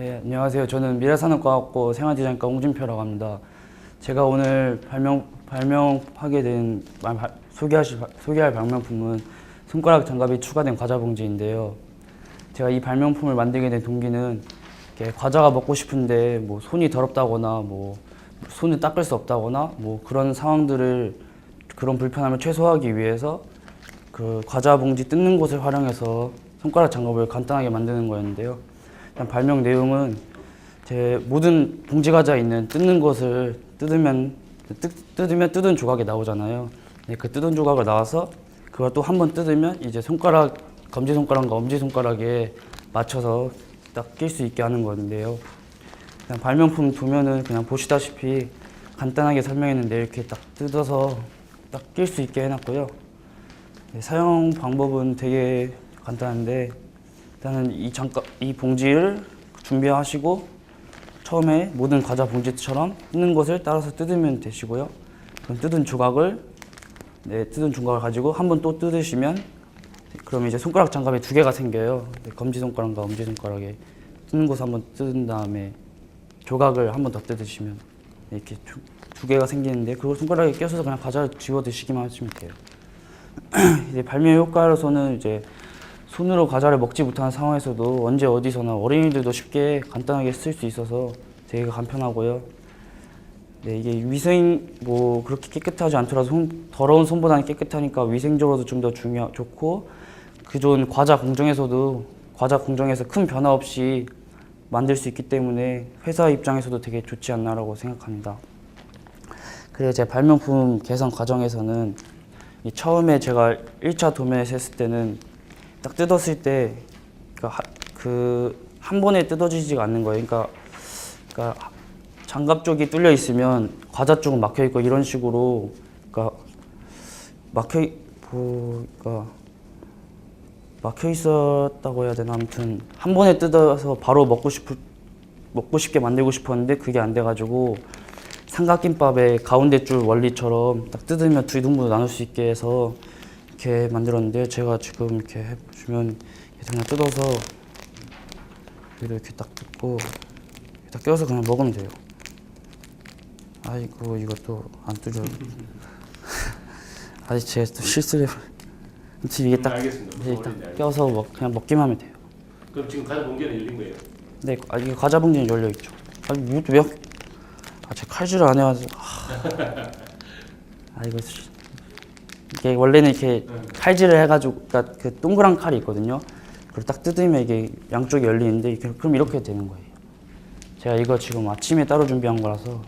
안녕하세요. 저는 미래산업과학고 생활디자인과 홍준표라고 합니다. 제가 오늘 발명 발명하게 된 소개하실 소개할 발명품은 손가락 장갑이 추가된 과자 봉지인데요. 제가 이 발명품을 만들게 된 동기는 과자가 먹고 싶은데 뭐 손이 더럽다거나 뭐 손을 닦을 수 없다거나 뭐 그런 상황들을 그런 불편함을 최소화하기 위해서 그 과자 봉지 뜯는 곳을 활용해서 손가락 장갑을 간단하게 만드는 거였는데요. 발명 내용은 제 모든 봉지 과자 있는 뜯는 것을 뜯으면 뜯, 뜯으면 뜯은 조각이 나오잖아요. 네, 그 뜯은 조각을 나와서 그걸 또 한 번 뜯으면 이제 손가락 검지 손가락과 엄지 손가락에 맞춰서 딱 낄 수 있게 하는 건데요. 그냥 발명품 도면은 그냥 보시다시피 간단하게 설명했는데 이렇게 딱 뜯어서 딱 낄 수 있게 해놨고요. 네, 사용 방법은 되게 간단한데 일단은 이 장갑 이 봉지를 준비하시고 처음에 모든 과자 봉지처럼 뜯는 것을 따라서 뜯으면 되시고요. 그럼 뜯은 조각을 네, 뜯은 조각을 가지고 한 번 또 뜯으시면 그럼 이제 손가락 장갑에 두 개가 생겨요. 네, 검지 손가락과 엄지 손가락에 뜯는 곳 한번 뜯은 다음에 조각을 한 번 더 뜯으시면 이렇게 두, 두 개가 생기는데 그걸 손가락에 껴서 그냥 과자를 집어 드시기만 하시면 돼요. 이제 발명 효과로서는 이제 손으로 과자를 먹지 못하는 상황에서도 언제 어디서나 어린이들도 쉽게 간단하게 쓸 수 있어서 되게 간편하고요. 네, 이게 위생 뭐 그렇게 깨끗하지 않더라도 손, 더러운 손보다는 깨끗하니까 위생적으로도 좀 더 중요 좋고 그존 과자 공정에서도 과자 공정에서 큰 변화 없이 만들 수 있기 때문에 회사 입장에서도 되게 좋지 않나라고 생각합니다. 그리고 제 발명품 개선 과정에서는 이 처음에 제가 1차 도면에서 했을 때는 딱 뜯었을 때그한 번에 뜯어지지가 않는 거예요. 그러니까, 그러니까 장갑 쪽이 뚫려 있으면 과자 쪽은 막혀 있고 이런 식으로 그러니까 막혀 있- 뭐 그러니까 막혀 있었다고 해야 되나 아무튼 한 번에 뜯어서 바로 먹고 싶을 먹고 싶게 만들고 싶었는데 그게 안 돼가지고 삼각김밥의 가운데 줄 원리처럼 딱 뜯으면 두 등분으로 나눌 수 있게 해서 이렇게 만들었는데 제가 지금 이렇게 해보시면 그냥 뜯어서 위로 이렇게 딱 뜯고 이렇게 딱 껴서 그냥 먹으면 돼요. 아이고 이것도 안 뚫려. 아직 제가 또 실수를. 아무튼 이게 딱, 음, 이게 딱. 껴서 먹, 그냥 먹기만 하면 돼요. 그럼 지금 과자 봉지는 열린 거예요? 네, 아, 이게 과자 봉지는 열려 있죠. 아니 이것도 왜? 아, 제가 칼질을 안 해가지고. 아, 아 이거 씨. 이게 원래는 이렇게 칼질을 해가지고, 그러니까 그 동그란 칼이 있거든요. 그걸 딱 뜯으면 이게 양쪽이 열리는데 그럼 이렇게 되는 거예요. 제가 이거 지금 아침에 따로 준비한 거라서